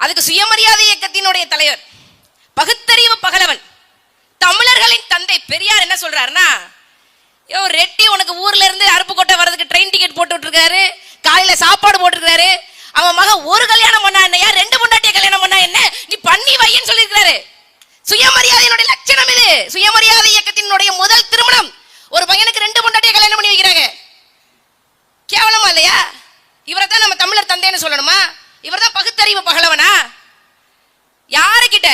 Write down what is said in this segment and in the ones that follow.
அதுக்கு சுயமரியாதை இயக்கத்தினுடைய தலைவர் பகுத்தறிவு பகலவன். தமிழர்களின் தந்தை பெரியார் என்ன சொல்றாருன்னா யோ ரெட்டி உனக்கு ஊர்ல இருந்து அருப்புக்கோட்டை வர்றதுக்கு ட்ரெயின் டிக்கெட் போட்டு விட்டுருக்காரு காலையில சாப்பாடு போட்டிருக்காரு அவன் மகன் ஒரு கல்யாணம் பண்ணா என்னையா ரெண்டு பொண்டாட்டிய கல்யாணம் பண்ணா என்ன? நீ பண்ணி வையன்னு சொல்லியிருக்காரு சுயமரியாதையினுடைய லட்சணம் இது. சுயமரியாதை இயக்கத்தினுடைய முதல் திருமணம். ஒரு பையனுக்கு ரெண்டு பொண்டாட்டிய கல்யாணம் பண்ணி வைக்கிறாங்க. கேவலமா இல்லையா? இவரை தான் நம்ம தமிழர் தந்தைன்னு சொல்லணுமா? இவர் தான் பகலவனா? யாருக்கிட்ட?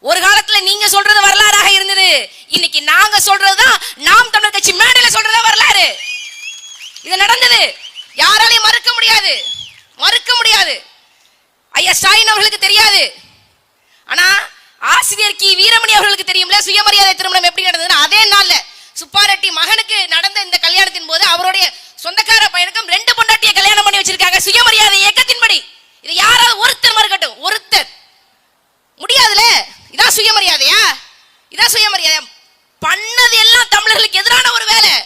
ஒரு காலத்துல நீங்க சொல்றது வரலாறாக இருந்தது. இன்னைக்கு நாங்க சொல்றதுதான் நாம் தமிழர் கட்சி மேடையில சொல்றதா வரலாறு. இது நடந்தது. யாராலையும் மறுக்க முடியாது. மறுக்க முடியாது. ஐயா ஸ்டாலின் அவர்களுக்கு தெரியாது. ஆனா ஆசிரியர் கி. வீரமணி அவர்களுக்கு தெரியும்ல? சுயமரியாதை திருமணம் எப்படி நடந்ததுன்னு? அதே நாள்ல சுப்பாரெட்டி மகனுக்கு நடந்த இந்த கல்யாணத்தின் போது அவருடைய சொந்தக்கார பையனுக்கும் ரெண்டு பொண்டாட்டிய கல்யாணம் பண்ணி வச்சிருக்காங்க. சுயமரியாதை இயக்க இருக்கட்டும். ஒருத்தர். முடியாதுல? இதான் சுயமரியாதையா? இதான் சுயமரியாதையா பண்ணது எல்லாம் தமிழர்களுக்கு எதிரான ஒரு வேலை.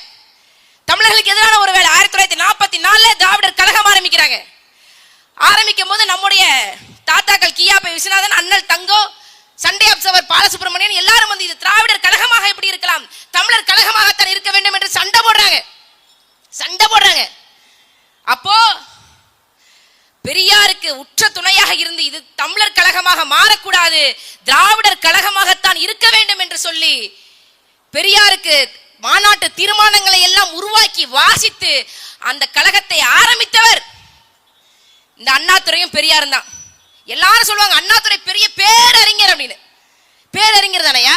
தமிழர்களுக்கு எதிரான ஒரு வேலை. ஆயிரத்தி தொள்ளாயிரத்தி நாற்பத்தி நாலுல திராவிடர் கழகம் ஆரம்பிக்கிறாங்க. ஆரம்பிக்கும் போது நம்முடைய தாத்தாக்கள் கியாபை விஸ்வநாதன் அண்ணல் தங்கோ சண்டே அப்சவர் பாலசுப்ரமணியன் எல்லாரும் வந்து இது திராவிடர் கழகமாக எப்படி இருக்கலாம். தமிழர் கழகமாகத்தான் இருக்க வேண்டும் என்று சண்டை போடுறாங்க. சண்டை போடுறாங்க. பெரியாருக்கு உற்ற துணையாக இருந்து இது தமிழர் கழகமாக மாறக்கூடாது. திராவிடர் கழகமாகத்தான் இருக்க வேண்டும் என்று சொல்லி பெரியாருக்கு மாநாட்டு தீர்மானங்களை எல்லாம் உருவாக்கி வாசித்து அந்த கழகத்தை ஆரம்பித்தவர் இந்த அண்ணாத்துறையும் பெரியார் தான். எல்லாரும் சொல்லுவாங்க அண்ணாத்துறை பெரிய பேரறிஞர் அப்படின்னு. பேரறிஞர் தானையா?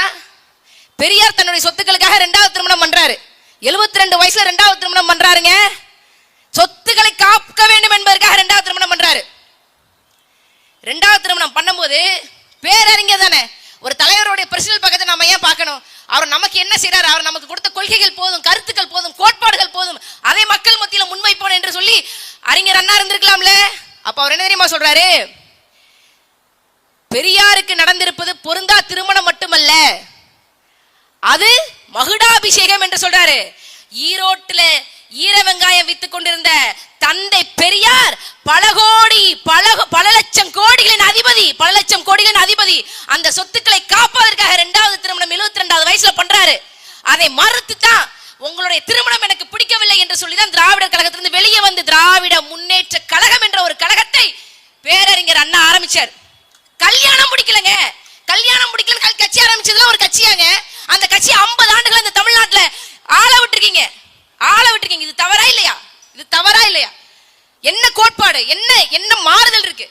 பெரியார் தன்னுடைய சொத்துக்களுக்காக ரெண்டாவது திருமணம் பண்றாரு. 72 ரெண்டு வயசுல ரெண்டாவது திருமணம் பண்றாருங்க. சொத்துக்களை காக்க வேண்டும் என்பதற்காக ரெண்டாவது திருமணம் பண்றாரு ரெண்டாவது போது பேரறிஞர் தானே. ஒரு தலைவருடைய பர்சனல் பக்கத்தை நம்ம ஏன் பார்க்கணும்? அவர் நமக்கு என்ன செய்றாரு? அவர் நமக்கு கொடுத்த கொள்கைகள் போதும் கருத்துக்கள் போதும் கோட்பாடுகள் போதும். அதை மக்கள் மத்தியில முன்வைப்போம் என்று சொல்லி அறிஞர் அண்ணா இருந்திருக்கலாம்ல? அப்ப அவர் என்ன தெரியுமா சொல்றாரு? பெரியாருக்கு நடந்திருப்பது பொருந்தா திருமணம் மட்டுமல்ல. அது மகுடாபிஷேகம் என்று சொல்றாரு. ஈரோட்டுல ஈர வெங்காயம் வித்து கொண்டிருந்த தந்தை பெரியார் பல கோடி பல பல லட்சம் கோடிகளின் அதிபதி பல லட்சம் கோடிகளின் அதிபதி. அந்த சொத்துக்களை காப்பதற்காக இரண்டாவது திருமணம் 72 ரெண்டாவது வயசுல பண்றாரு. அதை மறுத்து தான் உங்களுடைய திருமணம் எனக்கு பிடிக்கவில்லை என்று சொல்லி தான் திராவிடர் கழகத்திலிருந்து வெளியே வந்து திராவிட முன்னேற்ற கழகம் என்ற ஒரு கழகத்தை பேரறிஞர் அண்ணா ஆரம்பிச்சார். கல்யாணம் முடிக்கலங்க கல்யாணம் முடிக்கல கல் கட்சி ஆரம்பிச்சதுல ஒரு கட்சியாங்க. அந்த கட்சி 50 ஆண்டுகள் இந்த தமிழ்நாட்டுல ஆள விட்டுருக்கீங்க. ஆள விட்டுருக்கீங்க. இது தவறா இல்லையா? இது தவறா இல்லையா? என்ன கோட்பாடு என்ன என்ன மாறுதல் இருக்கு?